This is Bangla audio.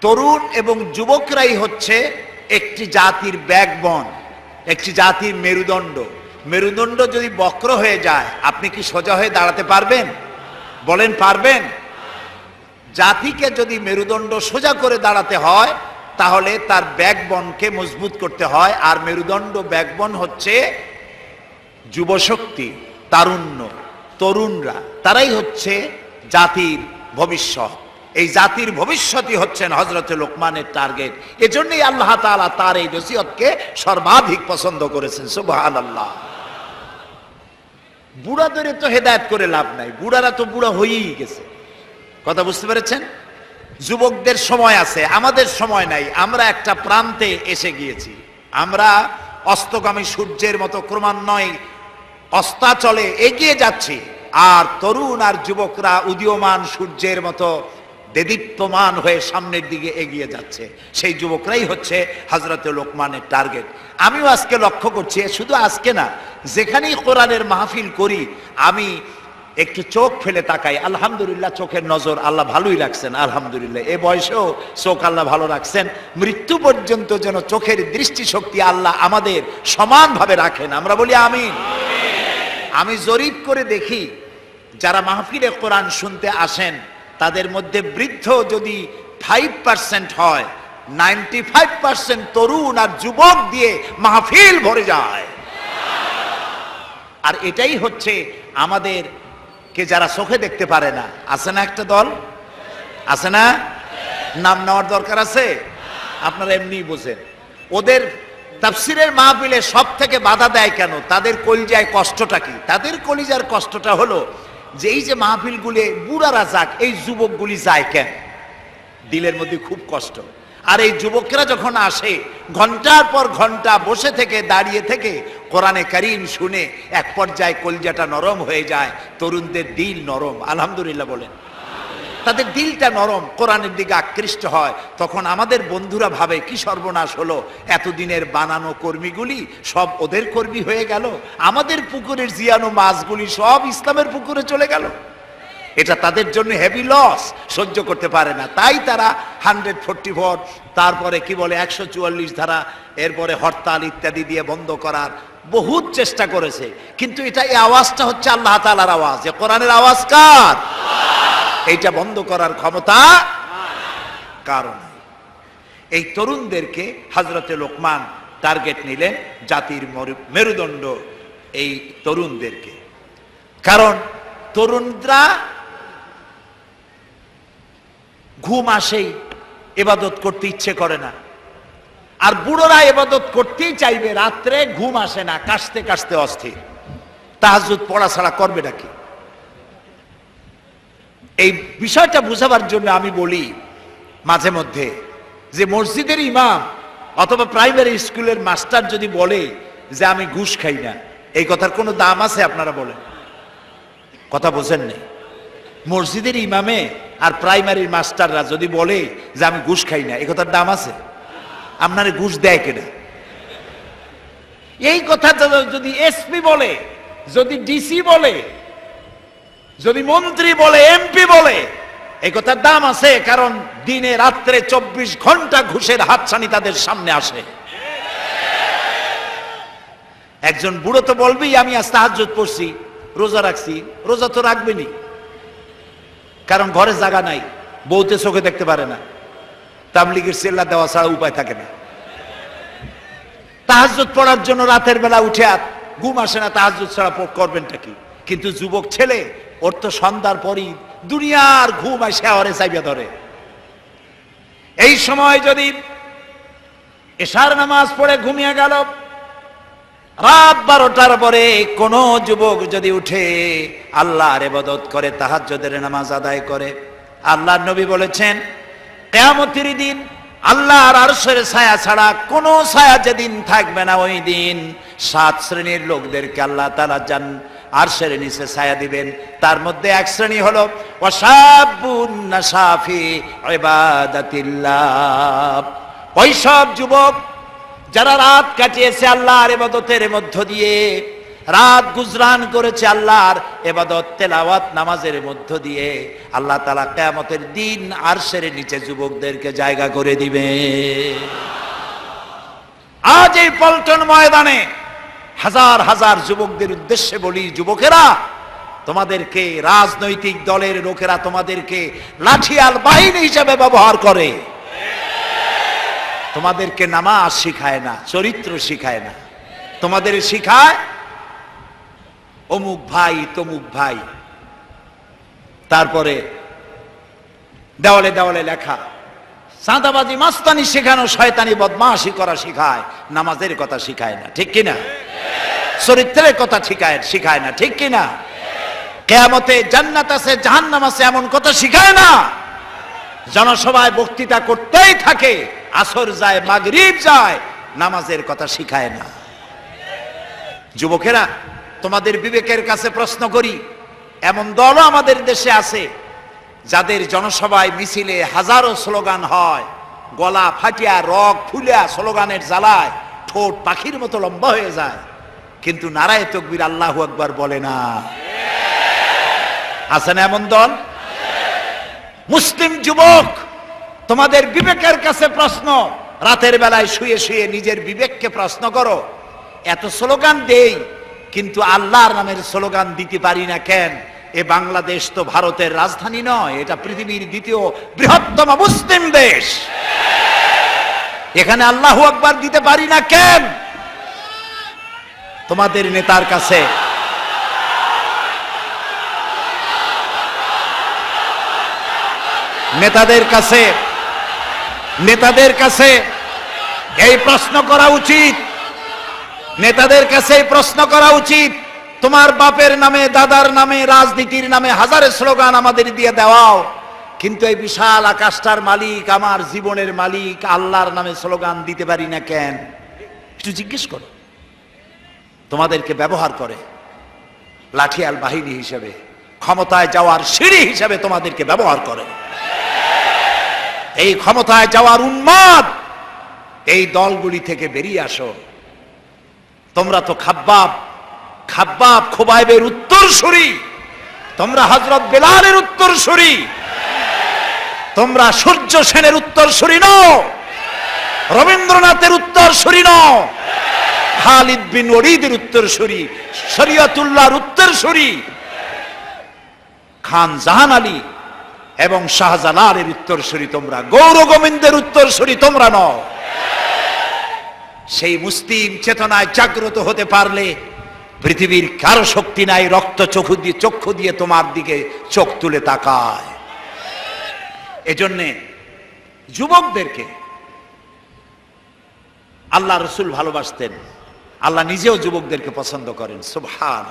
তরুণ এবং যুবকরাই হচ্ছে একটি জাতির ব্যাকবন, একটি জাতির মেরুদণ্ড। মেরুদণ্ড যদি বক্র হয়ে যায়, আপনি কি সোজা হয়ে দাঁড়াতে পারবেন? বলেন পারবেন? জাতিকে যদি মেরুদণ্ড সোজা করে দাঁড়াতে হয়, তাহলে তার ব্যাকবনকে মজবুত করতে হয়, আর মেরুদণ্ড ব্যাকবন হচ্ছে যুবশক্তি, তারুণ্য, তরুণরা। তারাই হচ্ছে জাতির ভবিষ্যৎ। এই জাতির ভবিষ্যতই হচ্ছেন হজরত লোকমানের টার্গেট। এজন্যই আল্লাহ তাআলা তার এই নসিহতকে সর্বাধিক পছন্দ করেছেন সুবহান আল্লাহ বুড়াদের তো হেদায়েত করে লাভ নাই, বুড়ারা তো বুড়া হয়েই গেছে। কথা বুঝতে পেরেছেন? যুবকদের সময় আছে, আমাদের সময় নাই, আমরা একটা প্রান্তে এসে গিয়েছি। আমরা অস্তগামী সূর্যের মতো ক্রমান্বয়ে অস্তাচলে এগিয়ে যাচ্ছি, আর তরুণ আর যুবকরা উদীয়মান সূর্যের মতো দেদীপ্যমান হয়ে সামনের দিকে এগিয়ে যাচ্ছে। সেই যুবকরাই হচ্ছে হজরতে লোকমানের টার্গেট। আমিও আজকে লক্ষ্য করছি শুধু আজকে না, যেখানেই কোরআনের মাহফিল করি, আমি একটু চোখ ফেলে তাকাই। আলহামদুলিল্লাহ, চোখের নজর আল্লাহ ভালোই রাখছেন, আলহামদুলিল্লাহ। এ বয়সেও চোখ আল্লাহ ভালো রাখছেন। মৃত্যু পর্যন্ত যেন চোখের দৃষ্টিশক্তি আল্লাহ আমাদের সমানভাবে রাখেন। আমরা বলি আমি আমি জরিপ করে দেখি, যারা মাহফিলে কোরআন শুনতে আসেন তাদের মধ্যে বৃদ্ধ যদি ফাইভ পার্সেন্ট হয় নাইনটি ফাইভ পার্সেন্ট তরুণ আর যুবক দিয়ে মাহফিল ভরে যায়। আর এটাই হচ্ছে আমাদের কে যারা চোখে দেখতে পারে না, আছে না একটা দল? আছে না? নাম নেওয়ার দরকার আছে? আপনারা এমনি বোঝেন। ওদের তাফসিরের মাহফিলে সব থেকে বাধা দেয় কেন? তাদের কলিজায় কষ্টটা কি? তাদের কলিজার কষ্টটা হলো যে এই যে মাহফিলগুলি বুড়ারা যাক এই যুবকগুলি যায় কেন? দিলের মধ্যে খুব কষ্ট। আর এই যুবকরা যখন আসে, ঘণ্টার পর ঘণ্টা বসে থেকে, দাঁড়িয়ে থেকে, কোরআনে কারিম শুনে এক পর্যায়ে কলজাটা নরম হয়ে যায়, তরুণদের দিল নরম, আলহামদুলিল্লাহ বলেন। তাদের দিলটা নরম, কোরআনের দিকে আকৃষ্ট হয়, তখন আমাদের বন্ধুরা ভাবে, কি সর্বনাশ হলো? এতদিনের বানানো কর্মীগুলি সব ওদের কর্মী হয়ে গেল, আমাদের পুকুরের জিয়ানো মাছগুলি সব ইসলামের পুকুরে চলে গেল। এটা তাদের জন্য হেভি লস সহ্য করতে পারে না। তাই তারা হান্ড্রেড ফোরটি ফোর তারপরে কি বলে, একশো চুয়াল্লিশ ধারা, এরপরে হরতাল ইত্যাদি দিয়ে বন্ধ করার বহুত চেষ্টা করেছে। কিন্তু এটা এই আওয়াজটা হচ্ছে আল্লাহ তালার আওয়াজ। কোরআনের আওয়াজ কার? এইটা বন্ধ করার ক্ষমতা কারণ এই তরুণদেরকে হজরতে লোকমান টার্গেট নিলেন জাতির মেরুদণ্ড এই তরুণদেরকে। কারণ তরুণরা ঘুম আসেই এবাদত করতে ইচ্ছে করে না। আর বুড়োরা এবাদত করতেই চাইবে, রাত্রে ঘুম আসে না, কাশতে কাশতে অস্থির। তাহাজুদ পড়া ছাড়া করবে নাকি? এই বিষয়টা বুঝাবার জন্য আমি বলি মাঝে মধ্যে যে মসজিদের ইমাম অথবা প্রাইমারি স্কুলের মাস্টার যদি বলে যে আমি ঘুষ খাই না, এই কথার কোনো দাম আছে আপনারা বলেন? কথা বোঝেন নেই। মসজিদের ইমামে আর প্রাইমারির মাস্টাররা যদি বলে যে আমি ঘুষ খাই না, এই কথার দাম আছে? আপনারে ঘুষ দেয় কেনা? এই কথা যদি- যদি এসপি বলে, যদি ডিসি বলে যদি মন্ত্রী বলে এমপি বলে, এই কথার দাম আছে কারণ দিনে রাত্রে চব্বিশ ঘণ্টা ঘুষের হাতছানি তাদের সামনে আসে। একজন বুড়ো তো বলবেই, আমি আজ তাহাজ্জুদ পড়ছি, রোজা রাখছি, রোজা তো রাখবেনি কারণ ঘরে জায়গা নাই, বউতে চোখে দেখতে পারে না। তাবলিগের সেল্লা দেওয়া ছাড়া উপায় থাকে না। তাহাজ্জুদ পড়ার জন্য রাতের বেলা উঠে আর ঘুম আসে না, তাহাজ্জুদ ছাড়া করবেনটা কি? কিন্তু যুবক ছেলে ওর তো সন্ধ্যার পরই দুনিয়ার ঘুম আসে আওয়ারে চাইবে ধরে। এই সময় যদি এশার নামাজ পড়ে ঘুমিয়ে গেল, রাত বারোটার পরে কোন যুবক যদি উঠে আল্লাহর এবাদত করে, তাহাজ্জুদের নামাজ আদায় করে। আল্লাহর নবী বলেছেন, কেয়ামতির দিন আল্লাহর আরশের ছায়া ছাড়া কোনো ছায়া যেদিন থাকবে না ওই দিন। সাত শ্রেণির লোকদেরকে আল্লাহ তালা জান আরশের নিচে ছায়া দিবেন। তার মধ্যে এক শ্রেণি হলো ওয়াসাবুন নাসাফি ইবাদাতিল্লাহ। ওই সব যুবক যারা রাত কাটিয়েছে আল্লাহর ইবাদতের মধ্য দিয়ে রাত গুজরান করেছে আল্লাহর এবাদত, তেলাওয়াত নামাজের মধ্য দিয়ে আল্লাহ তালা কেয়ামতের দিন আরশের নিচে যুবকদেরকে জায়গা করে দিবে। আজ এই পল্টন ময়দানে হাজার হাজার যুবকদের উদ্দেশ্যে বলি, যুবকেরা, তোমাদেরকে রাজনৈতিক দলের লোকেরা তোমাদেরকে লাঠিয়াল বাহিনী হিসেবে ব্যবহার করে। তোমাদেরকে নামাজ শিখায় না, চরিত্র শিখায় না। তোমাদের শিখায় অমুক ভাই, তমুক ভাই। তারপরে দেওয়ালে দেওয়ালে লেখা, সাদাবাজি মাস্তানি শেখানো শয়তানি বদমাশি করা শিখায়, নামাজের কথা শিখায় না। ঠিক কিনা? চরিত্রের কথা শিখায় শিখায় না। ঠিক কিনা? কেয়ামতে জান্নাত আছে, জাহান্নাম আছে, এমন কথা শিখায় না। জনসভায় বক্তৃতা করতেই থাকে, আসর যায়, মাগরিব যায়, নামাজের কথা শিখায় না। যুবকেরা তোমাদের বিবেকের কাছে প্রশ্ন করি, এমন দলও আমাদের দেশে আছে যাদের জনসভায় মিছিলে হাজারো স্লোগান হয়, গলা ফাটিয়া রক ফুলিয়া স্লোগানের জ্বালায় ঠোঁট পাখির মতো লম্বা হয়ে যায়। কিন্তু নারায় তকবির আল্লাহ একবার বলে না। আছে না এমন দল? মুসলিম যুবক, তোমাদের বিবেকের কাছে প্রশ্ন, রাতের বেলায় শুয়ে শুয়ে নিজের বিবেককে প্রশ্ন করো, এত স্লোগান দেই কিন্তু আল্লাহর নামের স্লোগান দিতে পারি না কেন? এ বাংলাদেশ তো ভারতের রাজধানী নয়, এটা পৃথিবীর দ্বিতীয় বৃহত্তম মুসলিম দেশ। এখানে আল্লাহ আকবার দিতে পারি না কেন? তোমাদের নেতার কাছে। নেতাদের কাছে। নেতাদের কাছে এই প্রশ্ন করা উচিত। নেতাদের কাছে প্রশ্ন করা উচিত, তোমার বাপের নামে, দাদার নামে, রাজনীতির নামে হাজারে স্লোগান আমাদের দিয়ে দেওয়াও। কিন্তু এই বিশাল আকাশটার মালিক, আমার জীবনের মালিক, আল্লাহর নামে স্লোগান দিতে পারি না কেন? একটু জিজ্ঞেস করো। তোমাদেরকে ব্যবহার করে লাঠিয়াল বাহিনী হিসেবে, ক্ষমতায় যাওয়ার সিঁড়ি হিসেবে তোমাদেরকে ব্যবহার করে। এই ক্ষমতায় যাওয়ার উন্মাদ, এই দলগুলি থেকে বেরিয়ে আসো। তোমরা তো খাব্বাব। খাব্বাব খোবাইবের উত্তরসূরি। তোমরা হজরত বেলালের উত্তরসূরি। তোমরা সূর্য সেনের উত্তরসূরি নও। রবীন্দ্রনাথের উত্তর উত্তরসূরি নও। খালিদ বিন ওরিদের উত্তরসূরি। শরিয়তুল্লাহর উত্তরসূরি। খান জাহান আলী এবং শাহজালালের উত্তরসূরি তোমরা। গৌর গোবিন্দের উত্তরসূরি তোমরা নও। সেই মুসলিম চেতনায় জাগ্রত হতে পারলে পৃথিবীর কারও শক্তি নাই, রক্ত চক্ষু দিয়ে চক্ষু দিয়ে তোমার দিকে চোখ তুলে তাকায়। এজন্যে যুবকদেরকে আল্লাহ রসুল ভালোবাসতেন, আল্লাহ নিজেও যুবকদেরকে পছন্দ করেন সুবহান